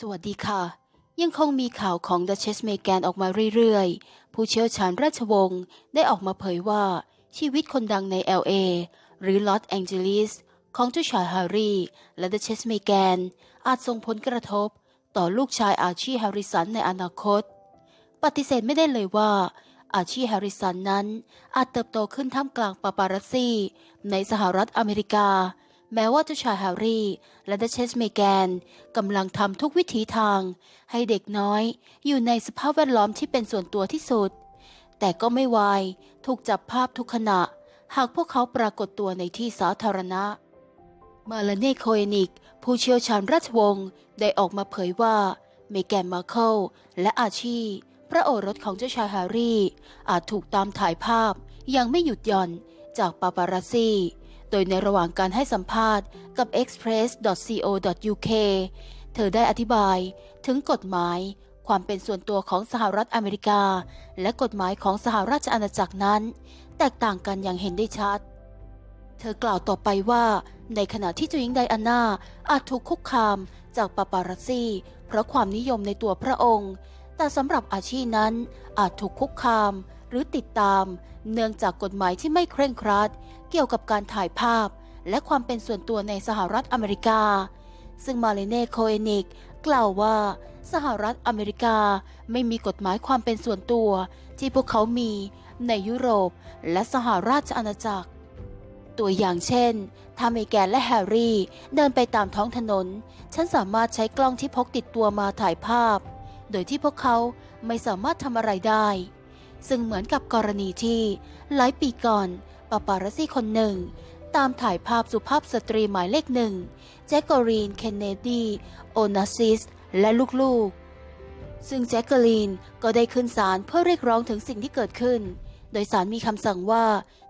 สวัสดีค่ะ ยังคงมีข่าวของ Duchess Meghan ออกมาเรื่อยๆ ผู้เชี่ยวชาญราชวงศ์ได้ออกมาเผยว่าชีวิตคนดังใน LA หรือลอสแองเจลิสของเจ้าชายแฮร์รี่และ Duchess Meghan อาจส่งผลกระทบต่อลูกชายอาชีแฮร์ริสันในอนาคต ปฏิเสธไม่ได้เลยว่า อาชีแฮร์ริสันนั้นอาจเติบโตขึ้นท่ามกลางปาปารัสซี่ในสหรัฐอเมริกา แม้ว่าเจ้าชายแฮร์รี่ และดัชเชสเมแกนกำลังทำทุกวิถีทาง ให้เด็กน้อย อยู่ในสภาพแวดล้อมที่เป็นส่วนตัวที่สุด แต่ก็ไม่วายถูกจับภาพทุกขณะ หากพวกเขาปรากฏตัวในที่สาธารณะ มาลาเน่โคเอนิก ผู้เชี่ยวชาญราชวงศ์ได้ออกมาเผยว่าเมแกนมาเคิลและอาชีพระโอรสของเจ้าชายแฮร์รี่ อาจถูกตามถ่ายภาพอย่างไม่หยุดหย่อนจากปาปารัสซี่ โดยในระหว่างการให้สัมภาษณ์กับ express.co.uk เธอได้อธิบายถึงกฎหมาย ความเป็นส่วนตัวของสหรัฐอเมริกา และกฎหมายของสหราชอาณาจักรนั้น แตกต่างกันอย่างเห็นได้ชัด เธอกล่าวต่อไปว่า ในขณะที่เจ้าหญิงไดอาน่าอาจถูกคุกคามจากปาปารัสซี่ เพราะความนิยมในตัวพระองค์ แต่สำหรับอาชีนั้นอาจถูกคุกคาม รือติดตาม เนื่องจากกฎหมายที่ไม่เคร่งครัด เกี่ยวกับการถ่ายภาพ และความเป็นส่วนตัวในสหรัฐอเมริกา ซึ่งมาเลเน่โคเอนิกกล่าวว่า สหรัฐอเมริกาไม่มีกฎหมายความเป็นส่วนตัว ที่พวกเขามีในยุโรปและสหราชอาณาจักร ตัวอย่างเช่น ถ้าเมแกนและแฮร์รี่เดินไปตามท้องถนน ฉันสามารถใช้กล้องที่พกติดตัวมาถ่ายภาพ โดยที่พวกเขาไม่สามารถทำอะไรได้ ซึ่งเหมือนกับกรณีที่ หลายปีก่อนปาปารัสซี่คนหนึ่ง ตามถ่ายภาพสุภาพสตรีหมายเลขหนึ่งแจ็คกอรีน เคนเนดี โอนาซิส และลูกๆ ซึ่งแจ็คเกอรีนก็ได้ขึ้นศาลเพื่อเรียกร้องถึงสิ่งที่เกิดขึ้น โดยสารมีคำสั่งว่า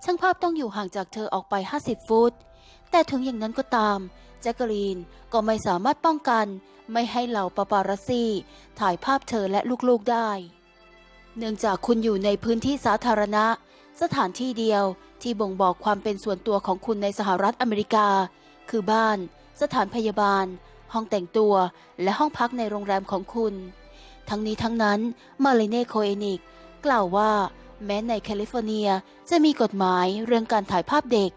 ช่างภาพต้องอยู่ห่างจากเธอออกไป 50 ฟุต แต่ถึงอย่างนั้นก็ตามแจ็คเกอรีนก็ไม่สามารถป้องกัน ไม่ให้เหล่าปาปารัสซี่ถ่ายภาพเธอและลูกๆได้ เนื่องจากคุณอยู่ในพื้นที่สาธารณะ สถานที่เดียวที่บ่งบอกความเป็นส่วนตัวของคุณในสหรัฐอเมริกา คือบ้าน สถานพยาบาล ห้องแต่งตัว และห้องพักในโรงแรมของคุณ ทั้งนี้ทั้งนั้นมาเลเน่โคเอนิกกล่าวว่า แม้ในแคลิฟอร์เนียจะมีกฎหมายเรื่องการถ่ายภาพเด็ก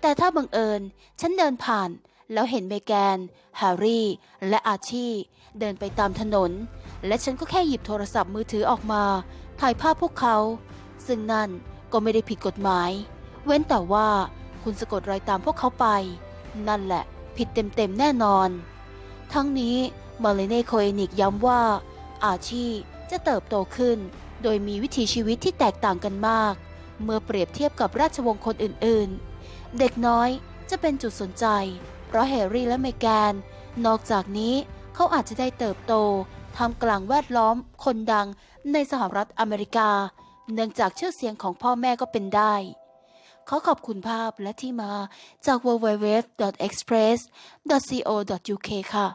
แต่ถ้าบังเอิญฉันเดินผ่าน แล้วเห็นเมแกน แฮร์รี่ และอาชีเดินไปตามถนน และฉันก็แค่หยิบโทรศัพท์มือถือออกมา ถ่ายภาพพวกเขา ซึ่งนั่นก็ไม่ได้ผิดกฎหมาย เว้นแต่ว่าคุณสะกดรอยตามพวกเขาไป นั่นแหละผิดเต็มๆแน่นอน ทั้งนี้มาเลเน่โคเอนิกย้ำว่า อาชีจะเติบโตขึ้น โดยมีวิถีชีวิตที่แตกต่างกันมาก เมื่อเปรียบเทียบกับราชวงศ์คนอื่นๆ เด็กน้อยจะเป็นจุดสนใจ เพราะแฮร์รี่และเมแกน นอกจากนี้เขาอาจจะได้เติบโต ทำกลางแวดล้อม คนดังในสหรัฐอเมริกา เนื่องจากชื่อเสียงของพ่อแม่ก็เป็นได้ ขอขอบคุณภาพและที่มาจาก www.express.co.uk ค่ะ